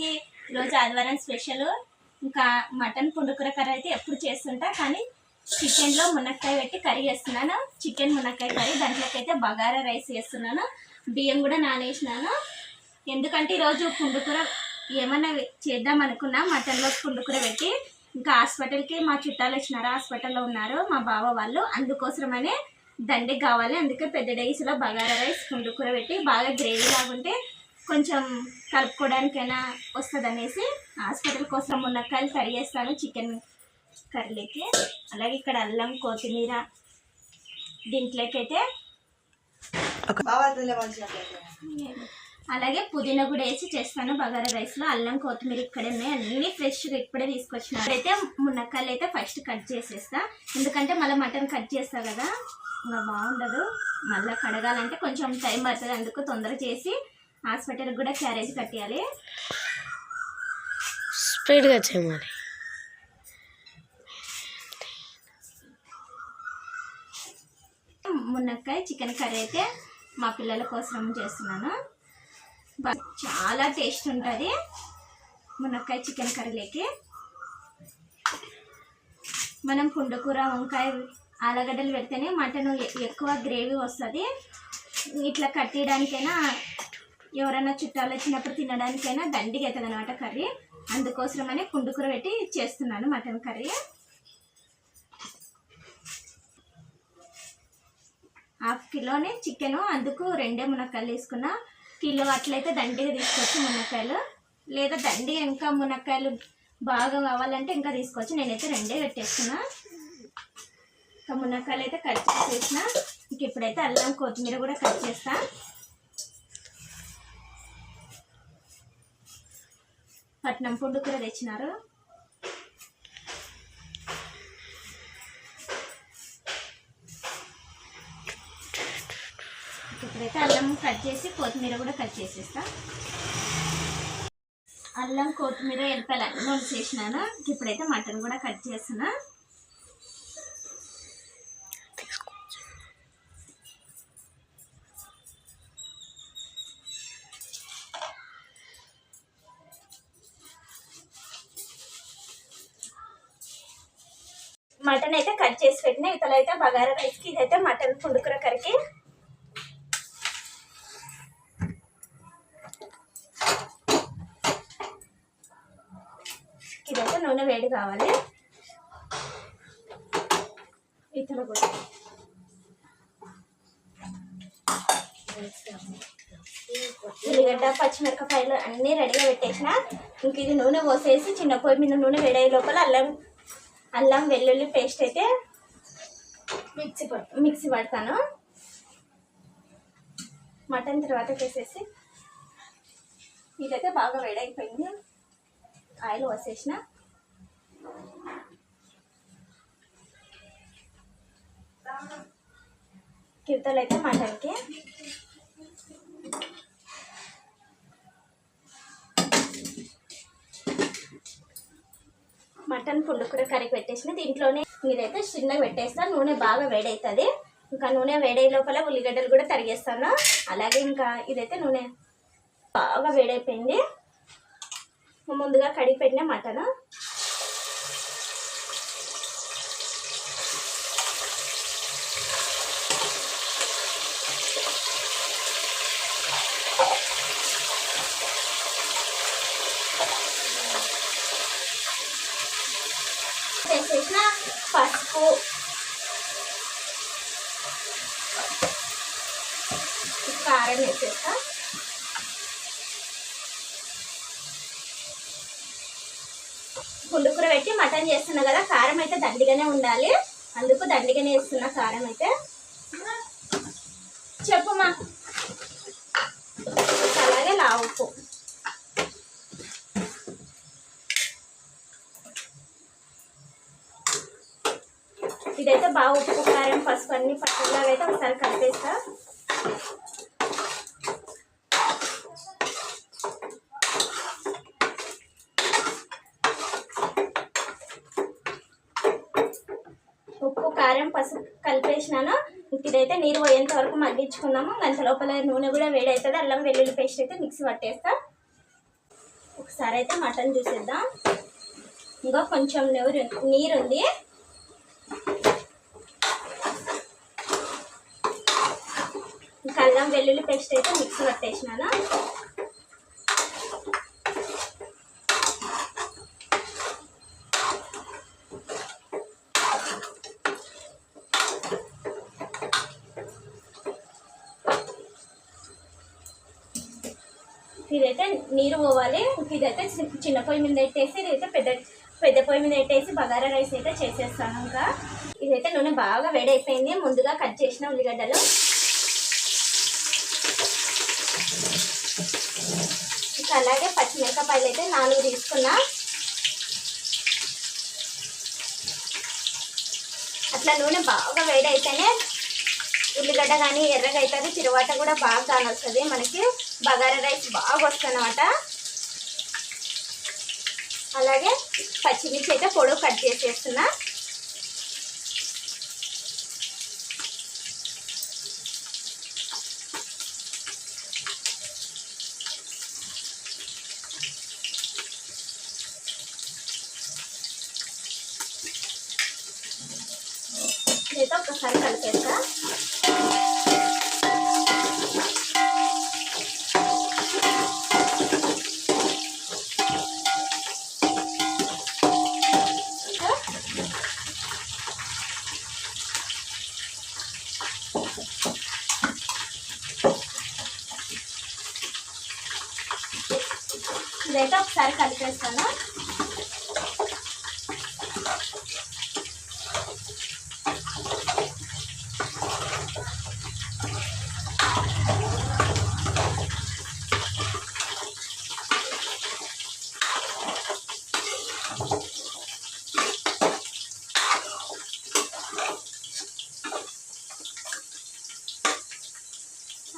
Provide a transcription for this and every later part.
పిల్లలకి ఈరోజు ఆదివారం స్పెషల్. ఇంకా మటన్ పుండుకూర కర్రీ అయితే ఎప్పుడు చేస్తుంటా కానీ చికెన్లో మునక్కాయ పెట్టి కర్రీ చేస్తున్నాను. చికెన్ మునక్కాయ కర్రీ దాంట్లోకి అయితే బగారా రైస్ చేస్తున్నాను. బియ్యం కూడా నానేసినాను. ఎందుకంటే ఈరోజు పుండుకూర ఏమన్నా చేద్దాం అనుకున్నా మటన్లో పుండుకూర పెట్టి ఇంకా హాస్పిటల్కి మా చుట్టాలు వచ్చినారు హాస్పిటల్లో ఉన్నారు మా బావ వాళ్ళు. అందుకోసమనే దండకి కావాలి. అందుకే పెద్ద డైస్లో బగారా రైస్ పుండుకూర పెట్టి బాగా గ్రేవీ లాగుంటే కొంచెం కలుపుకోవడానికైనా వస్తుంది అనేసి హాస్పిటల్ కోసం మునక్కాయలు కర్రీ చేస్తాను చికెన్ కర్రీకి. అలాగే ఇక్కడ అల్లం కొత్తిమీర దీంట్లోకైతే అలాగే పుదీనా కూడా వేసి చేస్తాను. బగారా రైస్లో అల్లం కొత్తిమీర ఇక్కడే ఉన్నాయి. అన్నీ ఫ్రెష్గా ఇప్పుడే తీసుకొచ్చిన అయితే మునక్కాయలు అయితే ఫస్ట్ కట్ చేసేస్తా. ఎందుకంటే మళ్ళీ మటన్ కట్ చేస్తా కదా. ఇంకా బాగుండదు. మళ్ళీ కడగాలంటే కొంచెం టైం పడుతుంది. అందుకు తొందర చేసి హాస్పిటల్కి కూడా క్యారేజ్ కట్టేయాలి. స్పీడ్గా చేయమని. మునక్కాయ చికెన్ కర్రీ అయితే మా పిల్లల కోసం చేస్తున్నాను. చాలా టేస్ట్ ఉంటుంది మునక్కాయ చికెన్ కర్రీలోకి. మనం పుండుకూర వంకాయ ఆలుగడ్డలు పెడితేనే మటన్ ఎక్కువ గ్రేవీ వస్తుంది. ఇట్లా కట్టేయడానికైనా ఎవరైనా చుట్టాలు వచ్చినప్పుడు తినడానికైనా దండిగా అవుతుంది అనమాట కర్రీ. అందుకోసమనే పుండుకూర పెట్టి చేస్తున్నాను మటన్ కర్రీ. హాఫ్ కిలోనే చికెన్ అందుకు రెండే మునక్కాయలు తీసుకున్నా. కిలో అట్లయితే దండిగా తీసుకోవచ్చు మునక్కాయలు. లేదా దండిగా ఇంకా మునక్కాయలు బాగా కావాలంటే ఇంకా తీసుకోవచ్చు. నేనైతే రెండే పెట్టేస్తున్నా. ఇంకా మునక్కాయలు అయితే కట్ చేసేసిన. ఇంక ఇప్పుడైతే అల్లం కొత్తిమీర కూడా కట్ చేస్తా. పట్నం ఫుడ్ కూడా తెచ్చినారు. ఇప్పుడైతే అల్లం కట్ చేసి కొత్తిమీర కూడా కట్ చేసేస్తా. అల్లం కొత్తిమీర ఎల్లిపాయలు అన్నీ చేసినాను ఇప్పుడైతే మటన్ కూడా కట్ చేస్తున్నా. మటన్ అయితే కట్ చేసి పెట్టిన ఇతలు అయితే బగారా రైస్కి ఇదైతే మటన్ పుండుకుర కరికి ఇదైతే నూనె వేడి కావాలి. ఇతర కూడా. ఉల్లిగడ్డ పచ్చిమిరపకాయలు అన్నీ రెడీగా పెట్టేసిన. ఇంక ఇది నూనె పోసేసి చిన్న పొయ్యి మీద నూనె వేడయ్యే లోపల అల్లం అల్లం వెల్లుల్లి పేస్ట్ అయితే మిక్సీ మిక్సీ పడతాను. మటన్ తర్వాత వేసేసి ఇదైతే బాగా వేడైపోయింది ఆయిల్ వసేసిన కిరతలు అయితే మటన్కి మటన్ పుండుకూర కర్రీ పెట్టేసిన. దీంట్లోనే ఇదైతే చిన్నగా పెట్టేస్తాను నూనె బాగా వేడవుతుంది ఇంకా నూనె వేడయ్యే లోపల ఉల్లిగడ్డలు కూడా తరిగేస్తాను. అలాగే ఇంకా ఇదైతే నూనె బాగా వేడైపోయింది. ముందుగా కడిగి పెట్టిన మటన్ వేసేసిన పసుపు కారం వేసేస్తా కారం చేస్తున్నా కదా కారం అయితే దండిగానే ఉండాలి. అందుకు దండిగానే వేస్తున్నా కారం అయితే. చెప్పుమా. అలాగే లావు ఉప్పు. ఇదైతే బాగా ఉప్పు కారం పసుపు అన్ని పట్టులాగా అయితే ఒకసారి కలిపేస్తా ఉప్పు కారం పసుపు కలిపేసినాను. ఇదైతే నీరు పోయేంత వరకు మగ్గించుకున్నాము. గంట లోపల నూనె కూడా వేడవుతుంది అల్లం వెల్లుల్లి పేస్ట్ అయితే మిక్సీ పట్టేస్తా. ఒకసారి ఒకసారి అయితే మటన్ చూసేద్దాం. ఇంకా కొంచెం నీరు నీరు ఉంది ఇంకా అల్లం వెల్లుల్లి పేస్ట్ అయితే మిక్సీ పట్టేసినాను ఇదైతే నీరు పోవాలి. ఇదైతే చిన్న పొయ్యి మీద పెట్టేసి ఇదైతే పెద్ద పెద్ద పొయ్యి మీద పెట్టేసి బగారా రైస్ అయితే చేసేస్తాను ఇంకా. ఇదైతే నూనె బాగా వేడైపోయింది. ముందుగా కట్ చేసిన ఉల్లిగడ్డలు. ఇంకా అలాగే పచ్చిమిరపకాయలు అయితే నాలుగు తీసుకున్నా. అట్లా నూనె బాగా వేడైతేనే ఉల్లిగడ్డ కానీ ఎర్రగా అవుతుంది తిరువాత కూడా బాగా కానొస్తుంది. మనకి బగారా రైస్ బాగా వస్తుంది అలాగే పచ్చిమిర్చి అయితే పొడవు కట్ చేసేస్తున్నా. ఒకసారి కలిపేస్తా. ఇదైతే ఒకసారి కలిపేస్తాను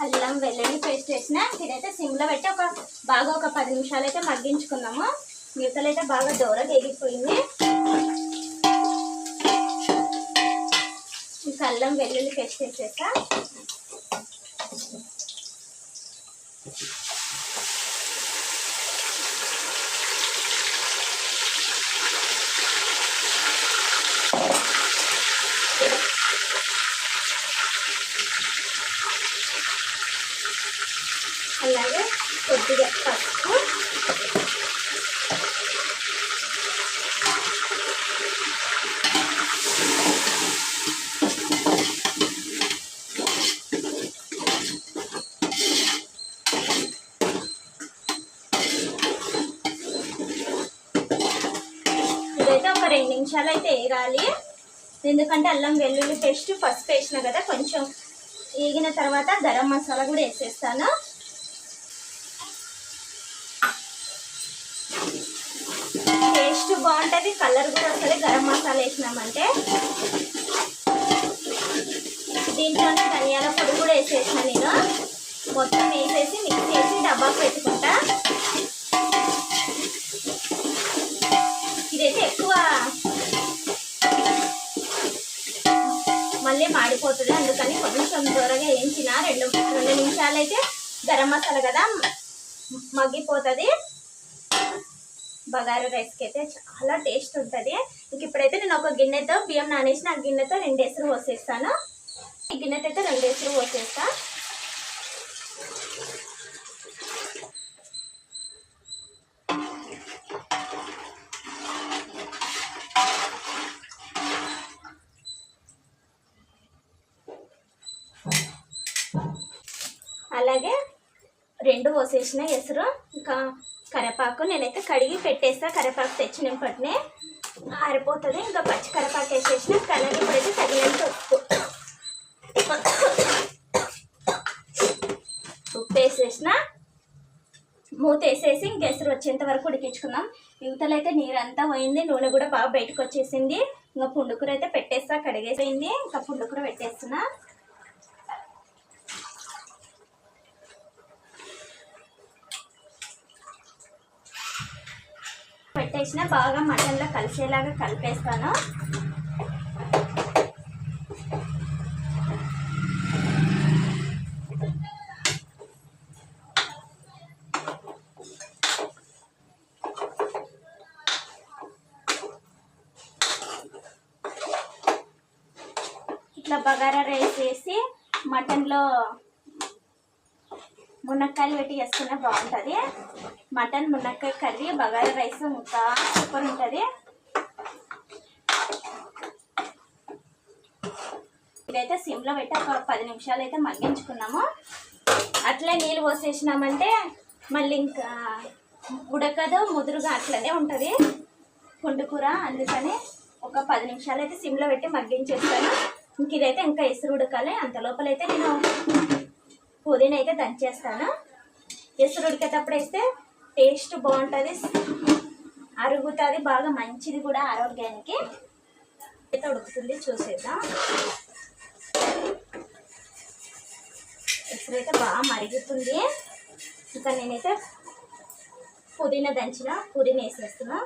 అల్లం వెల్లుల్లి ఇదైతే సిమ్లో పెట్టి ఒక బాగా ఒక పది నిమిషాలు అయితే మగ్గించుకున్నాము. మిగతలు అయితే బాగా దూరగా ఎగిపోయింది ఇంకా అల్లం వెల్లుల్లి పేస్ట్ వేసేసా అలాగే కొద్దిగా పసుపు ఇదైతే ఒక రెండు నిమిషాలు అయితే వేయాలి ఎందుకంటే అల్లం వెల్లుల్లి పేస్ట్ ఫస్ట్ వేసిన కదా కొంచెం వేగిన తర్వాత గరం మసాలా కూడా వేసేస్తాను. టేస్ట్ బాగుంటుంది కలర్ కూడా వస్తుంది. గరం మసాలా వేసినామంటే. దీంట్లోనే ధనియాల పొడి కూడా వేసేసిన నేను. మొత్తం వేసేసి మిక్స్ చేసి డబ్బాకు పెట్టుకున్నాను మాడిపోతుంది అందుకని కొంచెం త్వరగా వేయించిన రెండు రెండు నిమిషాలు అయితే గరం మసాలా కదా మగ్గిపోతుంది. బగారు రైస్కి అయితే చాలా టేస్ట్ ఉంటుంది. ఇంక ఇప్పుడైతే నేను ఒక గిన్నెతో బియ్యం నానేసి ఆ గిన్నెతో రెండు ఎసురు పోసేస్తాను. ఈ గిన్నెతో అయితే రెండు ఎసురు పోసేస్తా అలాగే రెండు పోసేసిన ఎసరు. ఇంకా కరివేపాకు నేనైతే కడిగి పెట్టేస్తా. కరివేపాకు తెచ్చినప్పటినే ఆరిపోతుంది. ఇంకా పచ్చి కరివేపాకు వేసేసిన. కలర్ ఇప్పుడైతే తగినంత ఉప్పు. ఉప్పు వేసేసిన. మూత వేసేసి ఇంక ఎసురు వచ్చేంత వరకు ఉడికించుకుందాం. యువతలు అయితే నీరంతా పోయింది. నూనె కూడా బాగా బయటకు వచ్చేసింది. ఇంకా పుండుకూర అయితే పెట్టేస్తా. కడిగేసింది ఇంకా పుండుకూర పెట్టేస్తున్నా. పెట్టేసిన బాగా మటన్లో కలిసేలాగా కలిపేస్తాను. ఇట్లా బగారా రైస్ వేసి మటన్లో మునక్కాయలు పెట్టి చేసుకునే బాగుంటుంది. మటన్ మునక్కాయ కర్రీ బగారా రైస్ ఇంకా సూపర్ ఉంటుంది. ఇదైతే సిమ్లో పెట్టి ఒక పది నిమిషాలు అయితే మగ్గించుకున్నాము. అట్లే నీళ్ళు పోసేసినామంటే మళ్ళీ ఇంకా ఉడకదు ముదురుగా అట్లనే ఉంటుంది. పుండుకూర అందుకని ఒక పది నిమిషాలు అయితే సిమ్లో పెట్టి మగ్గించేస్తాను. ఇంక ఇదైతే ఇంకా ఎసురు ఉడకాలి. అంత లోపలైతే నేను పుదీనా అయితే దంచేస్తాను. ఎసురు ఉడికేటప్పుడు వేస్తే టేస్ట్ బాగుంటుంది. అరుగుతుంది బాగా మంచిది కూడా ఆరోగ్యానికి. అయితే ఉడుకుతుంది చూసేద్దాం. ఎసురు అయితే బాగా మరుగుతుంది. ఇంకా నేనైతే పుదీనా దంచిన పుదీనా వేసేస్తున్నా.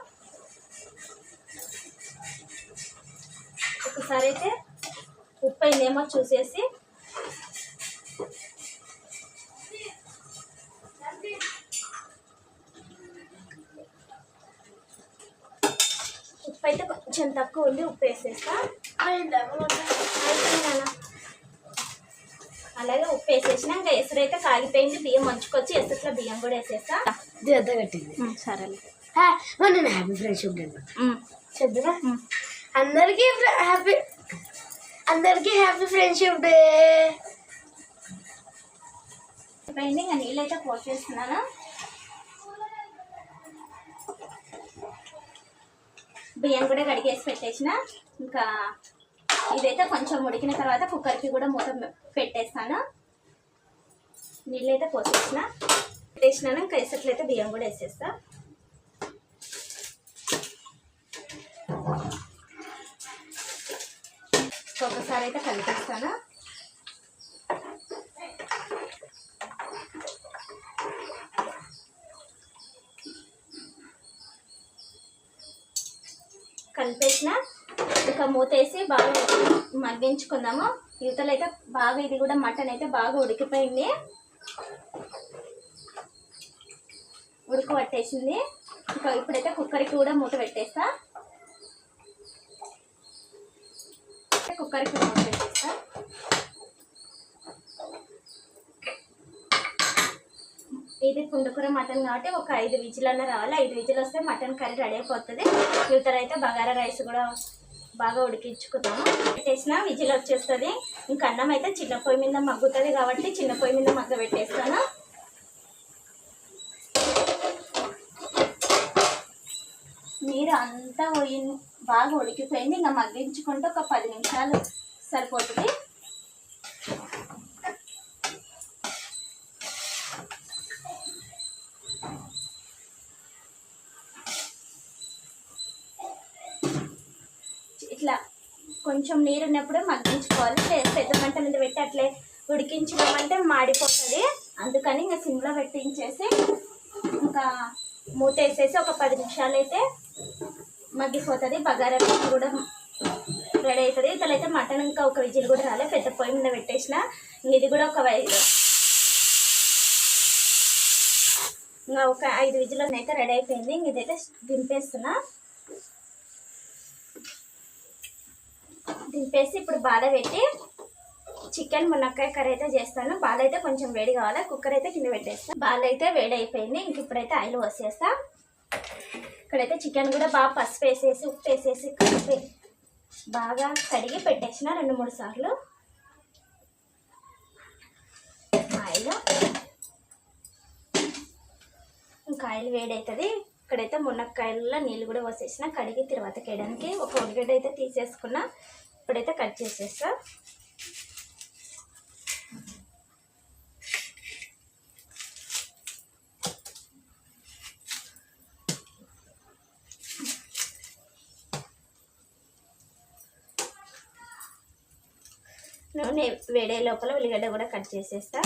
ఒకసారి అయితే ఉప్పు అయిందేమో చూసేసి కొంచెం తక్కువ ఉంది ఉప్పు వేసేస్తా. అలాగే ఉప్పు వేసేసిన ఇంకా ఎసురు అయితే కాగిపోయింది బియ్యం మంచుకొచ్చి ఎసురులో బియ్యం కూడా వేసేస్తా. దిద్ద కట్టింది. సరేలే. నేను హ్యాపీ ఫ్రెండ్షిప్ డే చెప్తున్నా అందరికీ హ్యాపీ అందరికీ హ్యాపీ ఫ్రెండ్షిప్ డే. అయిపోయింది ఇంకా నీళ్ళు అయితే పోసేస్తున్నాను. బియ్యం కూడా కడిగేసి పెట్టేసిన. ఇంకా ఇదైతే కొంచెం ఉడికిన తర్వాత కుక్కర్కి కూడా మూత పెట్టేస్తాను. నీళ్ళు అయితే పోసేసిన. పెట్టేసినాను ఇంకా ఇసట్లయితే బియ్యం కూడా వేసేస్తా. ఒకసారి అయితే కలిపేస్తాను కలిపేసిన ఇంకా బాగా మగ్గించుకుందాము. యువతలు అయితే బాగా ఇది కూడా మటన్ అయితే బాగా ఉడికిపోయింది. ఉడుకు పట్టేసింది. ఇంకా ఇప్పుడైతే కుక్కర్కి కూడా మూత పెట్టేస్తా. కుక్కర్కి మూత పెట్టేస్తా. ఇది పుండుకూర మటన్ కాబట్టి ఒక ఐదు విజిల్ అన్న రావాలి. ఐదు విజిల్ వస్తే మటన్ కర్రీ రెడీ అయిపోతుంది. ఇవతర అయితే బగారా రైస్ కూడా బాగా ఉడికించుకున్నాము పెట్టేసిన విజిల్ వచ్చేస్తుంది. ఇంకా అన్నం అయితే చిన్న పొయ్యి మీద మగ్గుతుంది కాబట్టి చిన్న పొయ్యి మీద మగ్గ పెట్టేస్తాను నీరు అంతా పోయి బాగా ఉడికిపోయింది. ఇంకా మగ్గించుకుంటే ఒక పది నిమిషాలు సరిపోతుంది. ఇట్లా కొంచెం నీరు ఉన్నప్పుడు మగ్గించుకోవాలి. లేదు పెద్ద మంట మీద పెట్టి అట్లే ఉడికించినామంటే మాడిపోతుంది. అందుకని ఇంకా సిమ్లో పెట్టించేసి ఇంకా మూత వేసేసి ఒక పది నిమిషాలు అయితే మగ్గిపోతుంది. బగారా రైస్ కూడా రెడీ అవుతుంది ఇతలైతే మటన్ ఇంకా ఒక విజిల్ కూడా రాలే. పెద్ద పొయ్యి మీద పెట్టేసిన. ఇది కూడా ఒక ఇంకా ఒక ఐదు విజిల్ అయితే రెడీ అయిపోయింది. ఇదైతే దింపేస్తున్నా. దింపేసి ఇప్పుడు బాధ పెట్టి చికెన్ మునక్కాయ కర్రీ అయితే చేస్తాను. బాల్ అయితే కొంచెం వేడి కావాలి? కుక్కర్ అయితే కింద పెట్టేస్తాను బాల్ అయితే వేడి అయిపోయింది ఇంక ఇప్పుడైతే ఆయిల్ వసేస్తా ఇక్కడైతే చికెన్ కూడా బాగా పసుపు వేసేసి ఉప్పు వేసేసి కలిపి బాగా కడిగి పెట్టేసిన రెండు మూడు సార్లు. ఆయిల్. ఇంకా ఆయిల్ వేడవుతుంది ఇక్కడైతే మునక్కాయల్లో నీళ్ళు కూడా పోసేసిన. కడిగి తర్వాత కేయడానికి ఒక ఉల్లిగడ్డ అయితే తీసేసుకున్నా. ఇప్పుడైతే కట్ చేసేస్తా. నూనె వేడే లోపల ఉల్లిగడ్డ కూడా కట్ చేసేస్తా.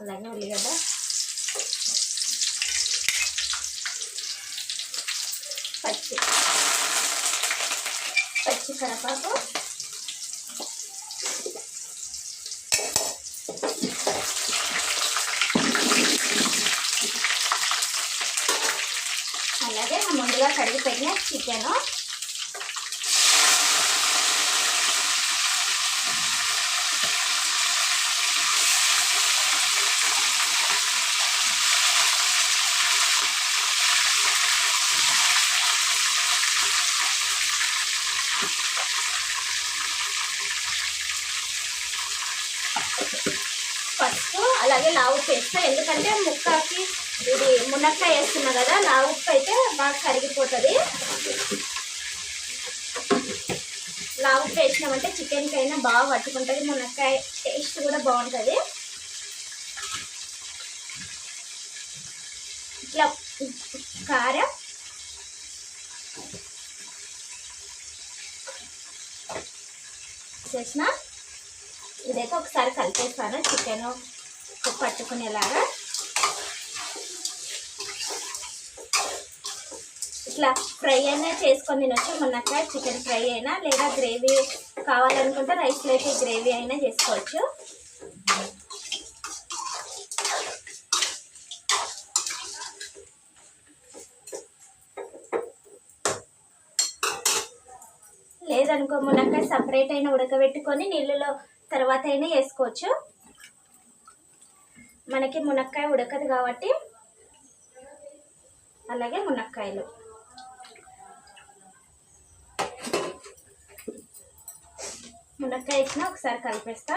అలాగే ఉల్లిగడ్డ పచ్చి పచ్చి కరపాకు అలాగే ముందుగా కడిగి పెట్టిన చికెన్. పసుపు అలాగే లావు పేస్ట్ ఎందుకంటే మునక్కాయ వేస్తున్నా కదా నా ఉప్పు అయితే బాగా కరిగిపోతుంది. నా ఉప్పు వేసినామంటే చికెన్కి అయినా బాగా పట్టుకుంటుంది మునక్కాయ టేస్ట్ కూడా బాగుంటుంది. ఇట్లా కారం చేసిన. ఇదైతే ఒకసారి కలిపేస్తాను చికెన్ పట్టుకునేలాగా. ఇట్లా ఫ్రై అయినా చేసుకొని తినొచ్చు. మునక్కాయ చికెన్ ఫ్రై అయినా లేదా గ్రేవీ కావాలనుకుంటే రైస్లోకి గ్రేవీ అయినా చేసుకోవచ్చు. లేదనుకో మునక్కాయ సపరేట్ అయినా ఉడకబెట్టుకొని నీళ్ళలో తర్వాత అయినా వేసుకోవచ్చు. మనకి మునక్కాయ ఉడకదు కాబట్టి అలాగే మునక్కాయలు. మునక్కాయ ఇచ్చిన ఒకసారి కలిపేస్తా.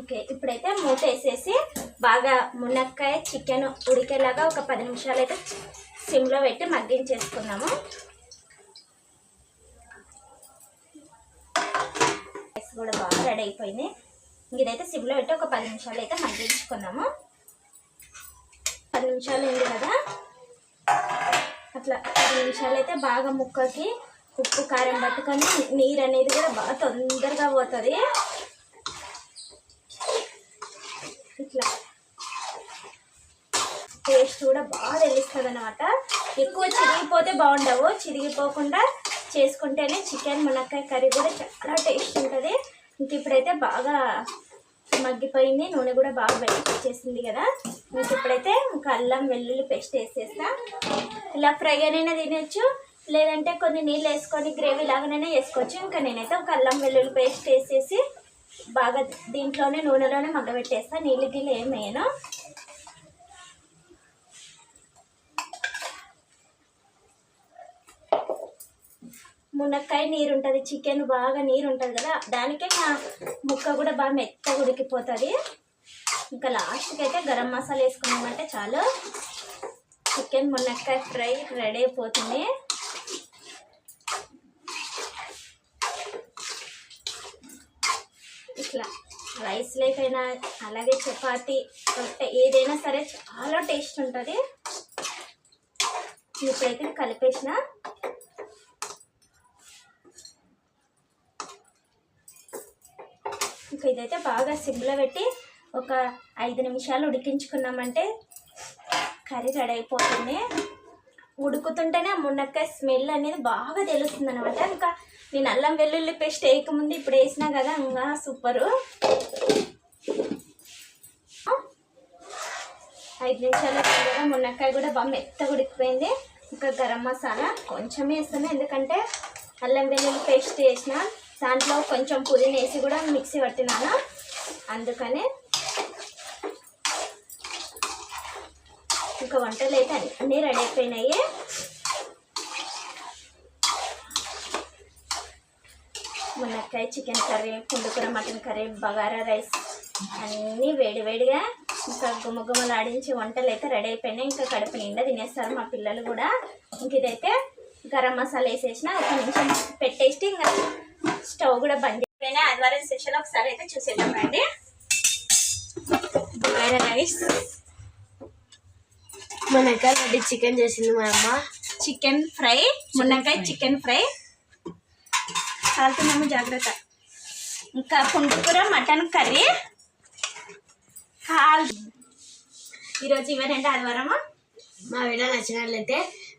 ఓకే ఇప్పుడైతే మూత వేసేసి బాగా మునక్కాయ చికెన్ ఉడికేలాగా ఒక పది నిమిషాలు అయితే సిమ్లో పెట్టి మగ్గించేసుకున్నాము కూడా బాగా రెడీ అయిపోయింది. ఇదైతే సిమ్లో పెట్టి ఒక పది నిమిషాలు అయితే మగ్గించుకున్నాము. పది నిమిషాలు ఉంది కదా? అట్లా పది నిమిషాలు అయితే బాగా ముక్కకి ఉప్పు కారం పట్టుకొని నీరు అనేది కూడా బాగా తొందరగా పోతుంది. ఇట్లా. టేస్ట్ కూడా బాగా తెలుస్తుంది అనమాట ఎక్కువ చిరిగిపోతే బాగుండవు. చిరిగిపోకుండా చేసుకుంటేనే చికెన్ మునక్కాయ కర్రీ కూడా చాలా టేస్ట్ ఉంటుంది. ఇంక ఇప్పుడైతే బాగా మగ్గిపోయింది. నూనె కూడా బాగా బయటకు వచ్చేసింది కదా. ఇంక ఇప్పుడైతే ఇంకా అల్లం వెల్లుల్లి పేస్ట్ వేసేస్తా. ఇలా ఫ్రై అయినా తినచ్చు. లేదంటే కొన్ని నీళ్ళు వేసుకొని గ్రేవీ లాగానైనా వేసుకోవచ్చు. ఇంకా నేనైతే ఒక అల్లం వెల్లుల్లి పేస్ట్ వేసేసి బాగా దీంట్లోనే నూనెలోనే మగ్గబెట్టేస్తా. నీళ్ళు గిళ్ళు ఏం వేయను. మునక్కాయ నీరు ఉంటుంది చికెన్ బాగా నీరు ఉంటుంది కదా దానికే నా ముక్క కూడా బాగా మెత్తగా ఉడికిపోతుంది. ఇంకా లాస్ట్కి అయితే గరం మసాలా వేసుకున్నామంటే చాలు. చికెన్ మునక్కాయ ఫ్రై రెడీ అయిపోతుంది. ఇట్లా రైస్ లేకైనా అలాగే చపాతి రొట్టె ఏదైనా సరే చాలా టేస్ట్ ఉంటుంది. ఇప్పుడైతే కలిపేసిన ఇంకా ఇదైతే బాగా సిమ్లో పెట్టి ఒక ఐదు నిమిషాలు ఉడికించుకున్నామంటే కర్రీ రెడీ అయిపోతుంది. ఉడుకుతుంటేనే ఆ మునక్కాయ స్మెల్ అనేది బాగా తెలుస్తుంది అనమాట ఇంకా నేను అల్లం వెల్లుల్లి పేస్ట్ వేయకముందు ఇప్పుడు వేసినా కదా ఇంకా సూపరు. ఐదు నిమిషాలు కూడా మునక్కాయ కూడా బాగా మెత్తగా ఉడికిపోయింది. ఇంకా గరం మసాలా కొంచెం వేస్తాను ఎందుకంటే అల్లం వెల్లుల్లి పేస్ట్ వేసిన దాంట్లో కొంచెం పుదీనా వేసి కూడా మిక్సీ పట్టినాను. అందుకనే ఇంకా వంటలు అయితే అన్నీ రెడీ అయిపోయినాయి. మునక్కాయ చికెన్ కర్రీ పుండుకూర మటన్ కర్రీ బగారా రైస్ అన్నీ వేడివేడిగా ఇంకా గుమ్మగుమ్మలాడించి వంటలు అయితే రెడీ అయిపోయినాయి. ఇంకా కడుపు నిండా తినేస్తారు మా పిల్లలు కూడా. ఇంక ఇదైతే గరం మసాలా వేసేసిన. ఒక నిమిషం పెట్టేసి ఇంకా స్టవ్ కూడా బంద్ అయిపోయినా ఆదివారం స్పెషల్ ఒకసారి అయితే చూసేద్దాం రండి. బగారా రైస్. మునక్కాయ రెడ్డి చికెన్ చేసింది మా అమ్మ. చికెన్ ఫ్రై మునక్కాయ చికెన్ ఫ్రై. కాలుతున్నాము జాగ్రత్త. ఇంకా పుంటుకూర మటన్ కర్రీ. కాల్. ఈరోజు ఇవేనంటే ఆదివారము? మా వీడియో నచ్చినట్లయితే